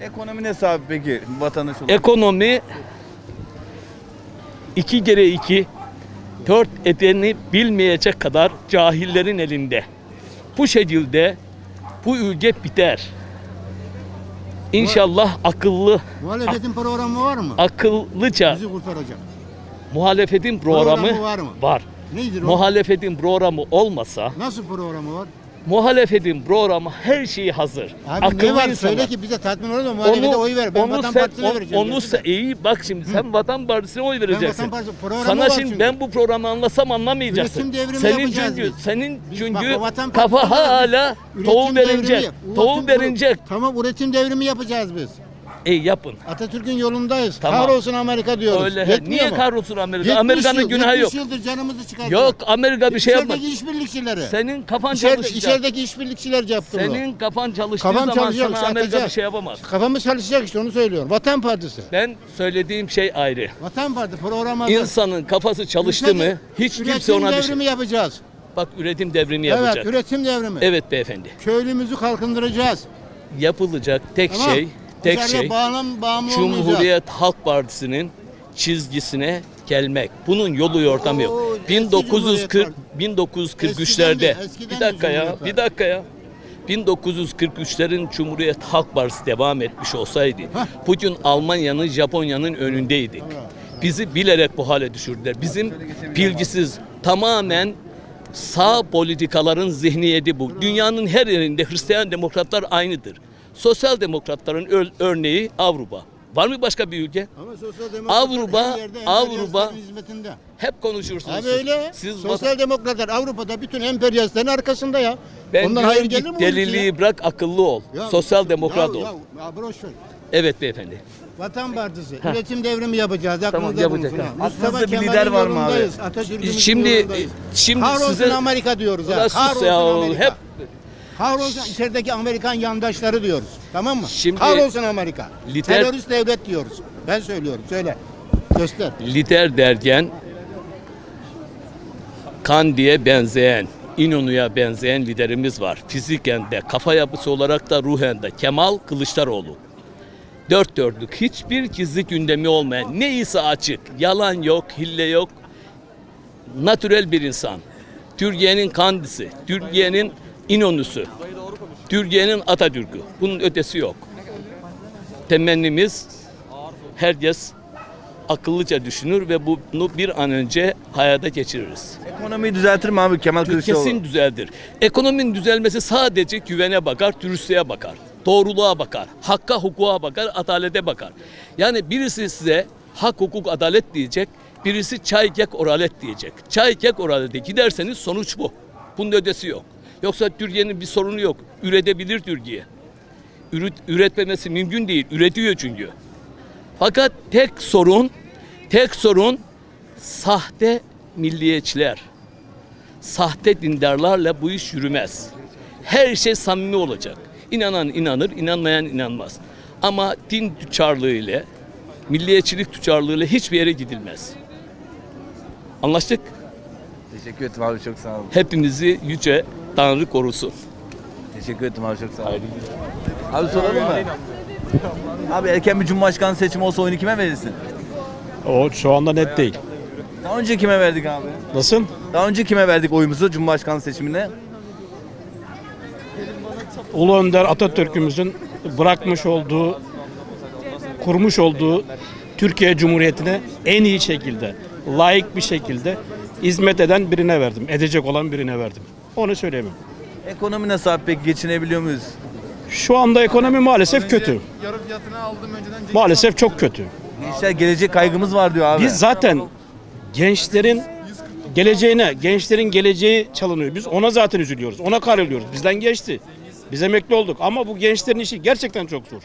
Ekonomi nasıl abi peki vatandaş olarak? Ekonomi iki kere iki dört edeni bilmeyecek kadar cahillerin elinde. Bu şekilde bu ülke biter. İnşallah akıllı, Muhalefetin programı var mı? akıllıca Bizi kurtaracak. muhalefetin programı, Programı var mı? Var. Nedir o? Muhalefetin programı olmasa, Nasıl programı var? Muhalefetin programı her şeyi hazır. Abi ne var? insanlar. Söyle ki bize tatmin olalım. Muhalefete oy ver. Ben Vatan sen- Partisi'ne on- vereceğim. Onu ya. se- iyi bak şimdi sen Vatan Partisi'ne oy vereceksin. Vatan Partisi Sana şimdi çünkü. ben bu programı anlasam anlamayacaksın. Senin yapacağız çünkü biz. senin Biz çünkü bak, Vatan kafa hala tohum yap. Tohum verinecek. Tamam üretim devrimi yapacağız biz. E yapın. Atatürk'ün yolundayız. Tamam. Kahrolsun Amerika diyoruz. Öyle. Yetmiyor Niye mu? kahrolsun Amerika? 70 Amerika'nın yıl, günahı yok. 70 yıldır canımızı çıkartıyor. Yok Amerika bir şey yapmadı. İçerideki işbirlikçileri. Senin kafan İçeride, çalışacak. içerideki işbirlikçiler yaptı bunu. Senin kafan çalıştığı Kafam zaman çalışacak, sana Amerika atacak. bir şey yapamaz. Kafamız çalışacak işte onu söylüyorum. Vatan Partisi. Ben söylediğim şey ayrı. Vatan Partisi programı. İnsanın kafası çalıştı mı hiç üretim kimse ona bir şey... devrimi yapacağız. Bak üretim devrimi Evet yapacak. üretim devrimi. Evet beyefendi. Köylümüzü kalkındıracağız. Yapılacak tek Tamam. şey, tek şey bağlam, bağımlı. Cumhuriyet Halk Partisi'nin çizgisine gelmek. Bunun yolu yordamı Oo, yok. eski 1940 Cumhuriyet 1943'lerde Eskiden de- eskiden bir de dakika ya, Cumhuriyet bir dakika ya. 1943'lerin Cumhuriyet Halk Partisi devam etmiş olsaydı bugün Almanya'nın Japonya'nın önündeydik. Bizi bilerek bu hale düşürdüler. Bizim bilgisiz tamamen sağ politikaların zihniyeti bu. Dünyanın her yerinde Hristiyan demokratlar aynıdır. Sosyal demokratların ör- örneği Avrupa. Var mı başka bir ülke? Ama sosyal demokratlar Avrupa- her yerde Avrupa- hizmetinde. Hep konuşursunuz. Abi siz. öyle. Siz sosyal demokratlar Avrupa'da bütün emperyalistlerin arkasında ya. ben Ondan hayır gelir mi? deliliği bırak akıllı ol. Ya- Sosyal demokrat ya, ol. Ya, ya boş ver. Evet beyefendi. Vatan Partisi. Üretim devrimi yapacağız. Aklınızda yapacak, bulunsun. ha. Aklınızda bir lider var mı abi? Atatürk'ün Şimdi yolundayız. şimdi Kahrolsun size Amerika diyoruz sus Kahrolsun ya, Amerika. hep- Kahrolsun içerideki Amerikan yandaşları diyoruz. Tamam mı? Şimdi- Kahrolsun Amerika. Lider- Terörist devlet diyoruz. Ben söylüyorum. Söyle. Göster. lider derken Kandi'ye benzeyen, İnönü'ye benzeyen liderimiz var. Fiziken de, kafa yapısı olarak da ruhen de. Kemal Kılıçdaroğlu. Dört dörtlük, hiçbir gizli gündemi olmayan, neyse açık, yalan yok, hille yok. Natürel bir insan. Türkiye'nin Kandisi, Türkiye'nin İnönü'sü, Türkiye'nin Atatürk'ü. Bunun ötesi yok. Temennimiz herkes akıllıca düşünür ve bunu bir an önce hayata geçiririz. Ekonomiyi düzeltir mi abi Kemal Kılıçdaroğlu? Kesin düzeldir. Ekonominin düzelmesi sadece güvene bakar, dürüstlüğe bakar, doğruluğa bakar, hakka hukuka bakar, adalete bakar. Yani birisi size hak, hukuk, adalet diyecek, birisi çay, kek, oralet diyecek. Çay, kek, oralete giderseniz sonuç bu. Bunun ötesi yok. Yoksa Türkiye'nin bir sorunu yok. Üretebilir Türkiye. Üret, üretmemesi mümkün değil. Üretiyor çünkü. Fakat tek sorun, tek sorun sahte milliyetçiler. Sahte dindarlarla bu iş yürümez. Her şey samimi olacak. İnanan inanır, inanmayan inanmaz. Ama din tüccarlığı ile, milliyetçilik tüccarlığı ile hiçbir yere gidilmez. Anlaştık? Teşekkür ederim abi çok sağ olun. Hepimizi yüce Tanrı korusun. Teşekkür ederim abi çok sağ olun. Abi soralım mı? Abi erken bir cumhurbaşkanı seçimi olsa oyunu kime verirsin? O şu anda net değil. Daha önce kime verdik abi? Nasıl? Daha önce kime verdik oyumuzu cumhurbaşkanı seçimine? Ulu Önder Atatürk'ümüzün bırakmış olduğu, kurmuş olduğu Türkiye Cumhuriyeti'ne en iyi şekilde, layık bir şekilde hizmet eden birine verdim. Edecek olan birine verdim. Onu söyleyemem. Ekonomi nasıl abi peki geçinebiliyor muyuz? Şu anda ekonomi maalesef kötü. Yarı fiyatına aldım önceden. Maalesef çok kötü. Gençler gelecek kaygımız var diyor abi. Biz zaten gençlerin geleceğine, gençlerin geleceği çalınıyor. Biz ona zaten üzülüyoruz. Ona karılıyoruz. Bizden geçti. Biz emekli olduk ama bu gençlerin işi gerçekten çok zor.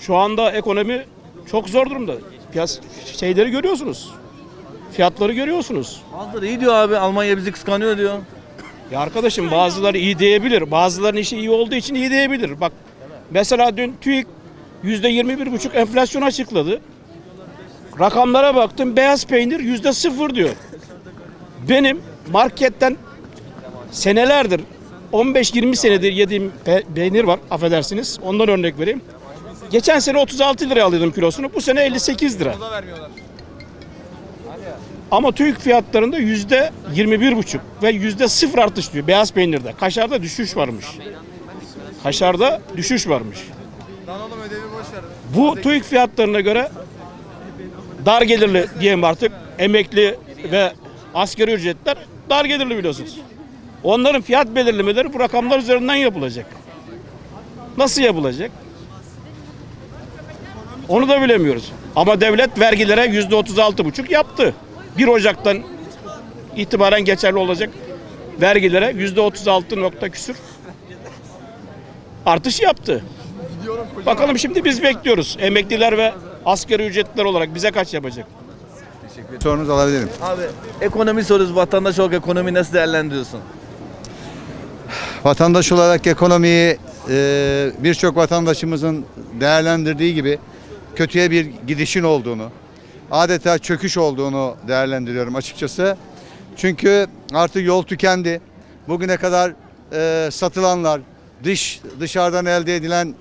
Şu anda ekonomi çok zor durumda. Piyas şeyleri görüyorsunuz. Fiyatları görüyorsunuz. Bazıları iyi diyor abi Almanya bizi kıskanıyor diyor. Ya arkadaşım bazıları iyi diyebilir. Bazılarının işi iyi olduğu için iyi diyebilir. Bak mesela dün TÜİK %21,5 enflasyon açıkladı. Rakamlara baktım beyaz peynir yüzde sıfır diyor. Benim marketten senelerdir 15-20 senedir yediğim pe- peynir var affedersiniz. Ondan örnek vereyim. Geçen sene 36 liraya alıyordum kilosunu. Bu sene 58 lira. Ama TÜİK fiyatlarında yüzde 21,5 ve yüzde sıfır artış diyor beyaz peynirde. Kaşarda düşüş varmış. Kaşarda düşüş varmış. Bu TÜİK fiyatlarına göre dar gelirli diyeyim artık emekli ve asgari ücretler dar gelirli biliyorsunuz. Onların fiyat belirlemeleri bu rakamlar üzerinden yapılacak. Nasıl yapılacak? Onu da bilemiyoruz. Ama devlet vergilere yüzde otuz altı buçuk yaptı. 1 Ocak'tan itibaren geçerli olacak vergilere yüzde otuz altı nokta küsür artış yaptı. Bakalım şimdi biz bekliyoruz. Emekliler ve asgari ücretliler olarak bize kaç yapacak? Sorunuzu alabilirim. Abi ekonomi soruyoruz. Vatandaş olarak ekonomi nasıl değerlendiriyorsun? Vatandaş olarak ekonomiyi e, birçok vatandaşımızın değerlendirdiği gibi kötüye bir gidişin olduğunu, adeta çöküş olduğunu değerlendiriyorum açıkçası. Çünkü artık yol tükendi. Bugüne kadar e, satılanlar, dış dışarıdan elde edilen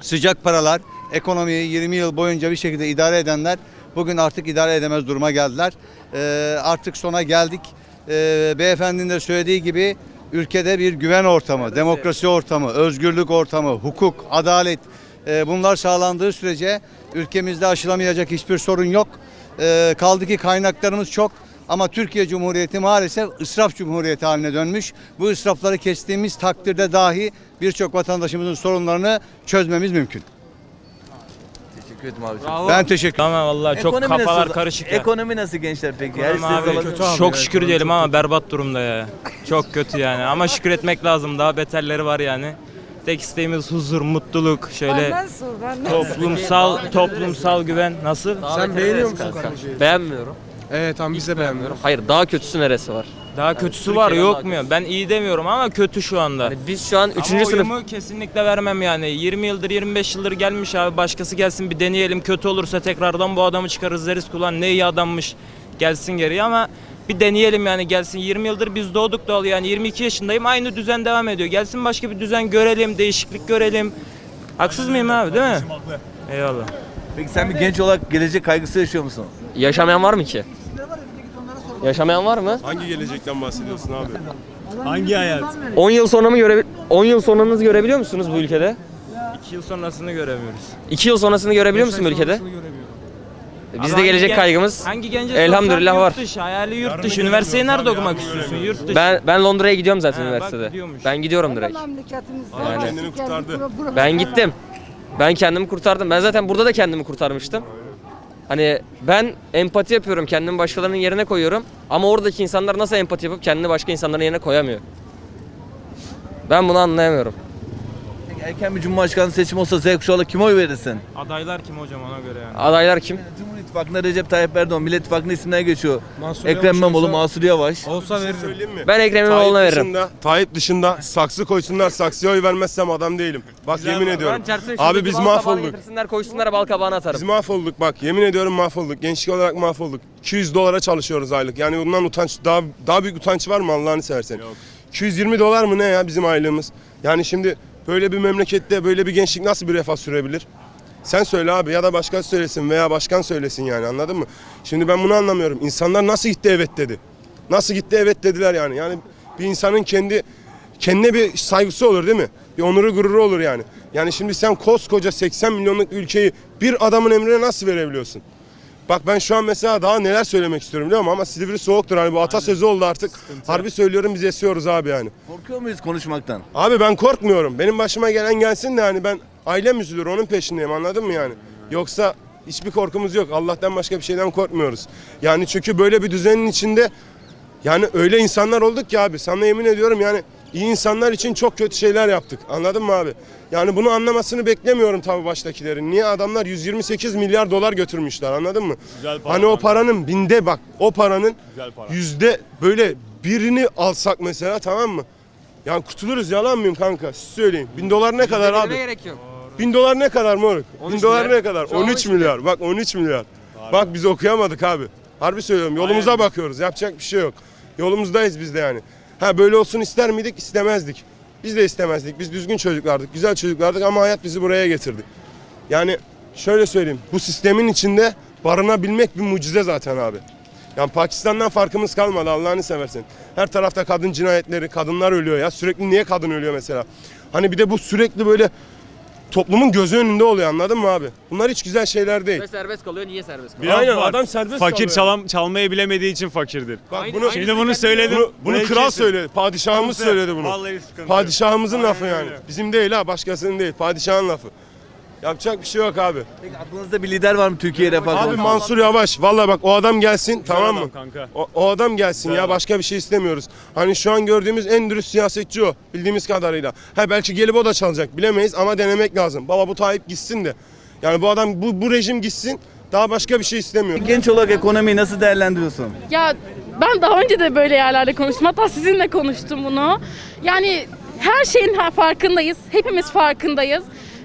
sıcak paralar, ekonomiyi 20 yıl boyunca bir şekilde idare edenler bugün artık idare edemez duruma geldiler. Ee, artık sona geldik. Ee, beyefendinin de söylediği gibi ülkede bir güven ortamı, demokrasi ortamı, özgürlük ortamı, hukuk, adalet e, bunlar sağlandığı sürece ülkemizde aşılamayacak hiçbir sorun yok. Ee, kaldı ki kaynaklarımız çok. Ama Türkiye Cumhuriyeti maalesef ısraf cumhuriyeti haline dönmüş. Bu ısrafları kestiğimiz takdirde dahi birçok vatandaşımızın sorunlarını çözmemiz mümkün. Teşekkür ederim abi. Ben teşekkür Tamam vallahi çok Ekonomi kafalar nasıl? karışık ya. Ekonomi nasıl gençler peki? Her Ekonomi şey abi zamanı- çok şükür diyelim ama berbat durumda ya. Çok kötü yani ama şükür etmek lazım daha beterleri var yani. Tek isteğimiz huzur, mutluluk, şöyle Benden sor, benden. toplumsal toplumsal güven nasıl? Sen beğeniyor musun kanka? Beğenmiyorum. Evet tamam biz de beğenmiyoruz. Hayır daha kötüsü neresi var? Daha kötüsü var Türkiye'den yok daha mu? Ben iyi demiyorum ama kötü şu anda. Yani biz şu an 3. Ama sınıf oyumu kesinlikle vermem yani. 20 yıldır 25 yıldır gelmiş abi başkası gelsin bir deneyelim. Kötü olursa tekrardan bu adamı çıkarız deriz kullan ne iyi adammış gelsin geriye ama bir deneyelim yani gelsin 20 yıldır biz doğduk doğalı yani 22 yaşındayım aynı düzen devam ediyor. Gelsin başka bir düzen görelim, değişiklik görelim. Haksız mıyım abi değil mi? Eyvallah. Peki sen bir genç olarak gelecek kaygısı yaşıyor musun? yaşamayan var mı ki? Yaşamayan var mı? Hangi gelecekten bahsediyorsun abi? 10 yıl sonra mı göre 10 yıl sonranızı görebiliyor musunuz bu ülkede? 2 yıl sonrasını göremiyoruz. 2 yıl sonrasını görebiliyor musun bu ülkede? Bizde hangi gelecek kaygımız. Hangi gence Elhamdülillah var. Yurt dışı, hayali yurt dışı. Üniversiteyi nerede okumak istiyorsun? Yurt dışı. Ben ben Londra'ya gidiyorum zaten bak üniversitede. gidiyormuş. Ben gidiyorum direkt. Memleketimiz. Yani. Kendini kurtardı. Ben gittim. Ben kendimi kurtardım. Ben zaten burada da kendimi kurtarmıştım. Hani ben empati yapıyorum. Kendimi başkalarının yerine koyuyorum. Ama oradaki insanlar nasıl empati yapıp kendini başka insanların yerine koyamıyor. Ben bunu anlayamıyorum. Erken bir cumhurbaşkanı seçimi olsa Z kuşağıyla kime oy verirsin? Adaylar kim hocam ona göre yani. Adaylar kim? Cumhur İttifakı'nda Recep Tayyip Erdoğan, Millet İttifakı'nın isimler geçiyor. Mansur Ekrem Yavaş İmamoğlu, olsa- Mansur Yavaş. Olsa veririm. Söyleyeyim mi? Ben Ekrem İmamoğlu'na Tayyip veririm. dışında, Tayyip dışında saksı koysunlar, saksıya oy vermezsem adam değilim. Bak yemin ediyorum. Abi biz mahvolduk. Getirsinler koysunlar bal kabağına atarım. Biz mahvolduk bak yemin ediyorum mahvolduk. Gençlik olarak mahvolduk. 200 dolara çalışıyoruz aylık. Yani bundan utanç daha daha büyük utanç var mı Allah'ını seversen? 220 dolar mı ne ya bizim aylığımız? Yani şimdi böyle bir memlekette böyle bir gençlik nasıl bir refah sürebilir? Sen söyle abi ya da başkan söylesin veya başkan söylesin yani anladın mı? Şimdi ben bunu anlamıyorum. İnsanlar nasıl gitti evet dedi? Nasıl gitti evet dediler yani. Yani bir insanın kendi kendine bir saygısı olur değil mi? Bir onuru gururu olur yani. Yani şimdi sen koskoca 80 milyonluk ülkeyi bir adamın emrine nasıl verebiliyorsun? Bak ben şu an mesela daha neler söylemek istiyorum biliyor musun? Ama Silivri soğuktur hani bu atasözü oldu artık. Harbi söylüyorum biz esiyoruz abi yani. Korkuyor muyuz konuşmaktan? Abi ben korkmuyorum. Benim başıma gelen gelsin de hani ben ailem üzülür onun peşindeyim anladın mı yani? Yoksa hiçbir korkumuz yok. Allah'tan başka bir şeyden korkmuyoruz. Yani çünkü böyle bir düzenin içinde yani öyle insanlar olduk ki abi. Sana yemin ediyorum yani iyi insanlar için çok kötü şeyler yaptık. Anladın mı abi? Yani bunu anlamasını beklemiyorum tabii baştakilerin. Niye adamlar 128 milyar dolar götürmüşler anladın mı? hani o paranın binde bak o paranın yüzde böyle birini alsak mesela tamam mı? Yani kurtuluruz yalan mıyım kanka? Siz söyleyin. Bin dolar ne kadar abi? gerek yok. Bin dolar ne kadar moruk? 13 Bin dolar milyar. ne kadar? Şu an 13 13 milyar. Bak 13 milyar. Bak biz okuyamadık abi. Harbi söylüyorum. Yolumuza bakıyoruz. Yapacak bir şey yok. Yolumuzdayız biz de yani. Ha böyle olsun ister miydik? İstemezdik. Biz de istemezdik. Biz düzgün çocuklardık, güzel çocuklardık ama hayat bizi buraya getirdi. Yani şöyle söyleyeyim. Bu sistemin içinde barınabilmek bir mucize zaten abi. Yani Pakistan'dan farkımız kalmadı Allah'ını seversen. Her tarafta kadın cinayetleri, kadınlar ölüyor ya. Sürekli niye kadın ölüyor mesela? Hani bir de bu sürekli böyle toplumun gözü önünde oluyor anladın mı abi? Bunlar hiç güzel şeyler değil. Ve serbest kalıyor. Niye serbest kalıyor? Aynen adam serbest Fakir kalıyor. çalam, çalmayı bilemediği için fakirdir. Bak Aynı- bunu, aynı Şimdi bunu söyledim. bunu, bunu kral kesin. söyledi. Padişahımız söyledi bunu. Vallahi sıkıntı. Padişahımızın lafı Aynen yani. öyle. Bizim değil ha başkasının değil. Padişahın lafı. Yapacak bir şey yok abi. Peki aklınızda bir lider var mı Türkiye refah Abi? Mansur Yavaş. Vallahi bak o adam gelsin tamam mı? adam kanka. O, o adam gelsin ya başka bir şey istemiyoruz. Hani şu an gördüğümüz en dürüst siyasetçi o bildiğimiz kadarıyla. Ha belki gelip o da çalacak bilemeyiz ama denemek lazım. Baba bu Tayyip gitsin de. Yani bu adam bu, bu rejim gitsin daha başka bir şey istemiyorum. Genç olarak ekonomiyi nasıl değerlendiriyorsun? Ya ben daha önce de böyle yerlerde konuştum. Hatta sizinle konuştum bunu. Yani her şeyin ha- farkındayız. Hepimiz farkındayız.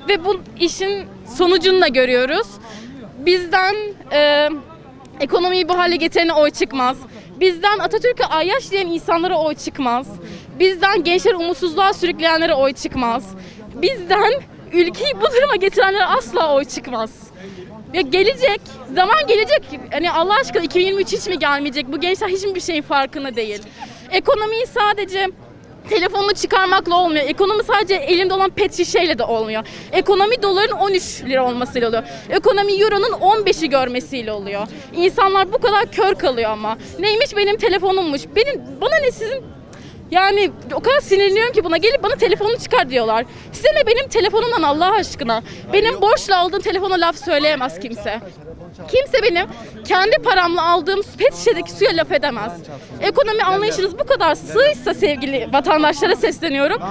Ve bu işin sonucunu da görüyoruz. Bizden e, ekonomiyi bu hale getirene oy çıkmaz. Bizden Atatürk'e ayyaş diyen insanlara oy çıkmaz. Bizden gençleri umutsuzluğa sürükleyenlere oy çıkmaz. Bizden ülkeyi bu duruma getirenlere asla oy çıkmaz. Ya gelecek, zaman gelecek. Hani Allah aşkına 2023 hiç mi gelmeyecek? Bu gençler hiç mi bir şeyin farkında değil? Ekonomiyi sadece telefonunu çıkarmakla olmuyor. Ekonomi sadece elimde olan pet şişeyle de olmuyor. Ekonomi doların 13 lira olmasıyla oluyor. Ekonomi euronun 15'i görmesiyle oluyor. İnsanlar bu kadar kör kalıyor ama. Neymiş benim telefonummuş. Benim bana ne sizin yani o kadar sinirleniyorum ki buna gelip bana telefonunu çıkar diyorlar. Size ne benim telefonumdan Allah aşkına. Benim borçla aldığım telefona laf söyleyemez kimse. Kimse benim kendi paramla aldığım pet şişedeki suya laf edemez. Ekonomi anlayışınız bu kadar sığysa sevgili vatandaşlara sesleniyorum.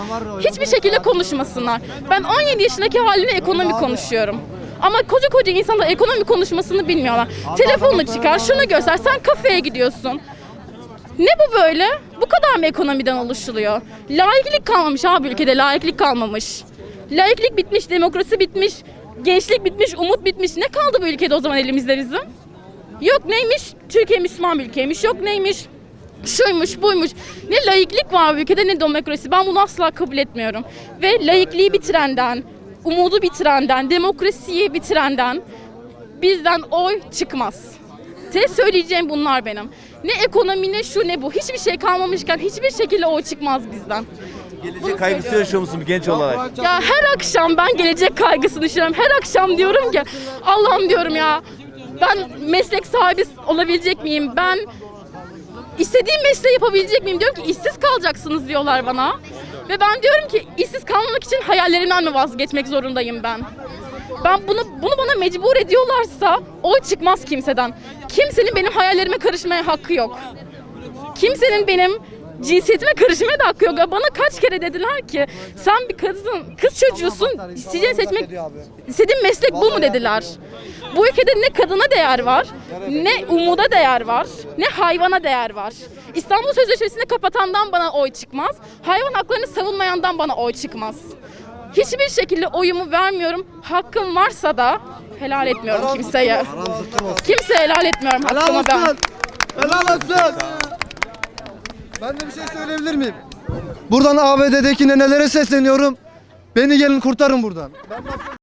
Hiçbir şekilde konuşmasınlar. Ben 17 yaşındaki haline ekonomi konuşuyorum. Ama koca koca insanlar ekonomi konuşmasını bilmiyorlar. Telefonunu çıkar, şunu göster. Sen kafeye gidiyorsun. Ne bu böyle? Bu kadar mı ekonomiden oluşuluyor? Laiklik kalmamış abi ülkede, laiklik kalmamış. Laiklik bitmiş, demokrasi bitmiş, gençlik bitmiş, umut bitmiş. Ne kaldı bu ülkede o zaman elimizde bizim? Yok neymiş? Türkiye Müslüman bir ülkeymiş. Yok neymiş? Şuymuş, buymuş. Ne laiklik var bu ülkede ne demokrasi. Ben bunu asla kabul etmiyorum. Ve laikliği bitirenden, umudu bitirenden, demokrasiyi bitirenden bizden oy çıkmaz. Tek söyleyeceğim bunlar benim. Ne ekonomi ne şu ne bu. Hiçbir şey kalmamışken hiçbir şekilde oy çıkmaz bizden. Gelecek kaygısı yaşıyor musun bir genç olarak? Ya her akşam ben gelecek kaygısını düşünüyorum. Her akşam diyorum ki Allah'ım diyorum ya ben meslek sahibi olabilecek miyim? Ben istediğim mesleği yapabilecek miyim? Diyorum ki işsiz kalacaksınız diyorlar bana. Ve ben diyorum ki işsiz kalmamak için hayallerimden mi vazgeçmek zorundayım ben? Ben bunu bunu bana mecbur ediyorlarsa oy çıkmaz kimseden. Kimsenin benim hayallerime karışmaya hakkı yok. Kimsenin benim cinsiyetime karışmaya da hakkı yok. Ya Bana kaç kere dediler ki sen bir kızın, kız çocuğusun, isteyeceğin seçmek, istediğin meslek bu mu dediler. Bu ülkede ne kadına değer var, ne umuda değer var, ne hayvana değer var. İstanbul Sözleşmesi'ni kapatandan bana oy çıkmaz, hayvan haklarını savunmayandan bana oy çıkmaz. Hiçbir şekilde oyumu vermiyorum. Hakkım varsa da helal etmiyorum kimseye. Kimseye helal etmiyorum hakkımı ben. Helal olsun. Ben de bir şey söyleyebilir miyim? Buradan ABD'deki nenelere sesleniyorum. Beni gelin kurtarın buradan.